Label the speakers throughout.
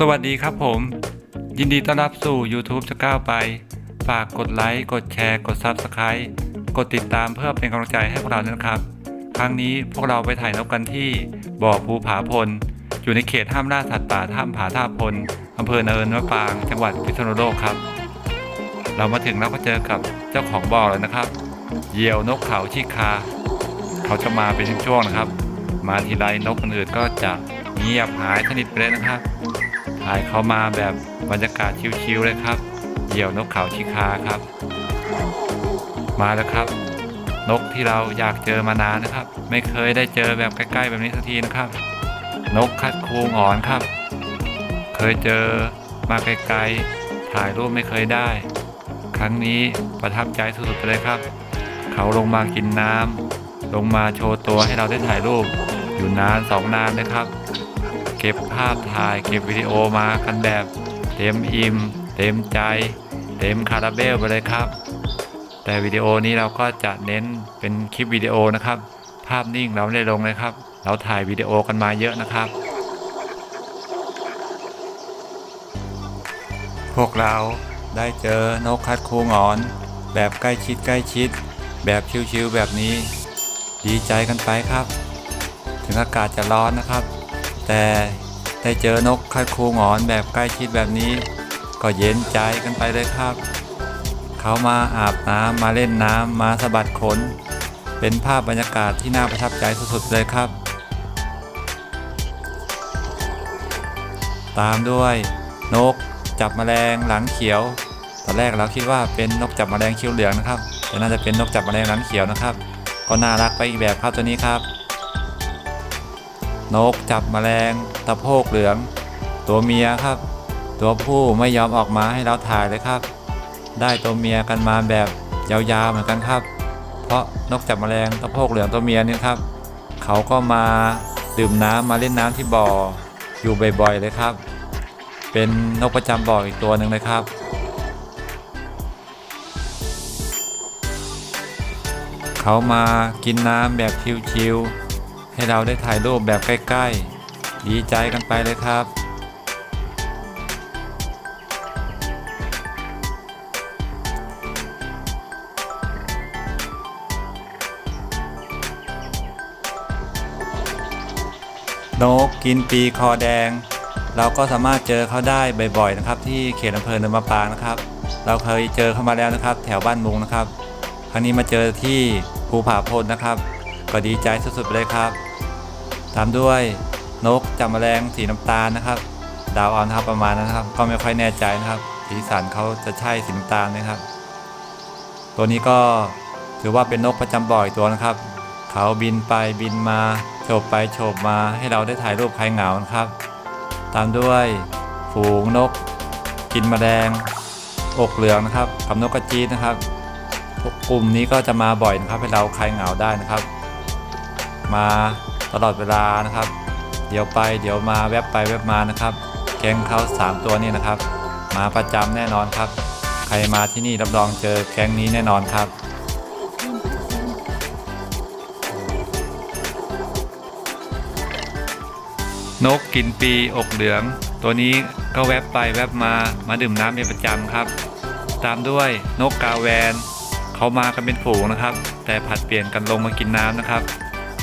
Speaker 1: สวัสดีครับผม ยินดีต้อนรับสู่ YouTube จะก้าวไป ฝากกดไลค์ กดแชร์ กด Subscribe กดติดตามเพื่อเป็นกำลังใจให้พวกเราด้วยนะครับ ครั้งนี้พวกเราไปถ่ายนกกันที่บ่อภูผาพล อยู่ในเขตห้ามล่าสัตว์ป่าถ้ำผาท่าพลอำเภอเนินมะปาง จังหวัดพิษณุโลกครับ เรามาถึงแล้วก็เจอกับเจ้าของบ่อแล้วนะครับ เหยี่ยวนกเขาชิคา เขาจะมาเป็นช่วงๆนะครับ มาทีไรนกคนอื่นก็จะเงียบหายสนิทไปเลยนะครับ ถ่ายเขามาแบบบรรยากาศชิวๆเลยครับ เหยี่ยวนกเขาชิคาครับ มาแล้วครับ นกที่เราอยากเจอมานานนะครับ ไม่เคยได้เจอแบบใกล้ ๆ แบบนี้สักทีนะครับ นกคัดคูงอ่อนครับ เคยเจอมาไกลๆถ่ายรูปไม่เคยได้ ครั้งนี้ประทับใจสุดๆไปเลยครับ เขาลงมากินน้ำลงมาโชว์ตัวให้เราได้ถ่ายรูปอยู่นานสองนานเลยครับ ก็บภาพถ่ายเก็บวิดีโอมากันแบบเต็มอิ่มเต็มใจ เต็มคาราเบลไปเลยครับ แต่วิดีโอนี้เราก็จะเน้นเป็นคลิปวิดีโอนะครับ ภาพนิ่งเราไม่ได้ลงเลยครับ เราถ่ายวิดีโอกันมาเยอะนะครับ พวกเราได้เจอนกคัดคูงอน แบบใกล้ชิดใกล้ชิด แบบชิวๆแบบนี้ ดีใจกันไปครับ ถึงอากาศจะร้อนนะครับ แต่ได้เจอนกคัดคูงอนแบบใกล้ชิดแบบนี้ ก็เย็นใจกันไปเลยครับ เขามาอาบน้ำมาเล่นน้ำมาสะบัดขน เป็นภาพบรรยากาศที่น่าประทับใจสุดๆเลยครับ ตามด้วยนกจับแมลงหลังเขียว ตอนแรกเราคิดว่าเป็นนกจับแมลงคิ้วเหลืองนะครับ แต่น่าจะเป็นนกจับแมลงหลังเขียวนะครับ ก็น่ารักไปอีกแบบครับตัวนี้ครับ นกจับแมลงตะโพกเหลือง ตัวเมียครับ ตัวผู้ไม่ยอมออกมาให้เราถ่ายเลยครับ ได้ตัวเมียกันมาแบบยาวๆเหมือนกันครับ เพราะนกจับแมลงตะโพกเหลืองตัวเมียนี่ครับ เขาก็มาดื่มน้ำมาเล่นน้ำที่บ่ออยู่บ่อยๆเลยครับ เป็นนกประจำบ่ออีกตัวหนึ่งเลยครับเขามากินน้ำแบบชิวๆ ให้เราได้ถ่ายรูปแบบใกล้ๆ ดีใจกันไปเลยครับนกกินปีคอแดง เราก็สามารถเจอเขาได้บ่อยๆนะครับ ที่เขตอำเภอเนินมะปางนะครับ เราเคยเจอเขามาแล้วนะครับ แถวบ้านมุงนะครับ ครั้งนี้มาเจอที่ภูผาพลนะครับ ก็ดีใจสุดๆไปเลยครับตามด้วยนกจับแมลงสีน้ำตาลนะครับ ดาวอ่อนครับประมาณนั้นครับ ก็ไม่ค่อยแน่ใจนะครับสีสันเขาจะใช่สีน้ำตาลไหมครับ ตัวนี้ก็ถือว่าเป็นนกประจำบ่อยตัวนะครับ เขาบินไปบินมาโฉบไปโฉบมาให้เราได้ถ่ายรูปใครเหงานะครับ ตามด้วยฝูงนก กินแมลงอกเหลืองนะครับกับนกกระจีดนะครับกกลุ่มนี้ก็จะมาบ่อยนะครับให้เราคลายเหงาได้นะครับ มาตลอดเวลานะครับ เดี๋ยวไปเดี๋ยวมาแวบไปแวบมานะครับแก๊งเขาสามตัวนี่นะครับ มาประจำแน่นอนครับ ใครมาที่นี่รับรองเจอแก๊งนี้แน่นอนครับนกกินปีอกเหลือง ตัวนี้ก็แวบไปแวบมามาดื่มน้ำเป็นประจำครับ ตามด้วยนกกาแวน เขามากันเป็นฝูงนะครับ แต่ผัดเปลี่ยนกันลงมากินน้ำนะครับ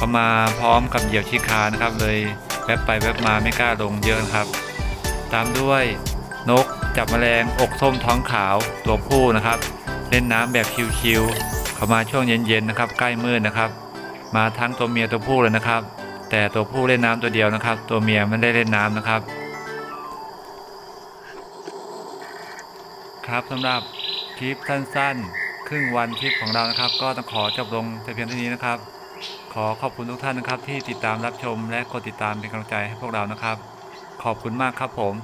Speaker 1: เขามาพร้อมกับเหยี่ยวชิคานะครับเลยแวบไปแวบมาไม่กล้าลงเยอะครับ ตามด้วยนกจับแมลงอกส้มท้องขาวตัวผู้นะครับ เล่นน้ำแบบชิวๆเขามาช่วงเย็นๆนะครับ ใกล้มืดนะครับ มาทั้งตัวเมียตัวผู้เลยนะครับ แต่ตัวผู้เล่นน้ำตัวเดียวนะครับ ตัวเมียไม่ได้เล่นน้ำนะครับ ครับสำหรับคลิปสั้นๆ ครึ่งวันคลิปของเรานะครับ ก็ต้องขอจบลงแต่เพียงเท่านี้นะครับ ขอขอบคุณทุกท่านนะครับที่ติดตามรับชมและกดติดตามเป็นกำลังใจให้พวกเรานะครับ ขอบคุณมากครับผม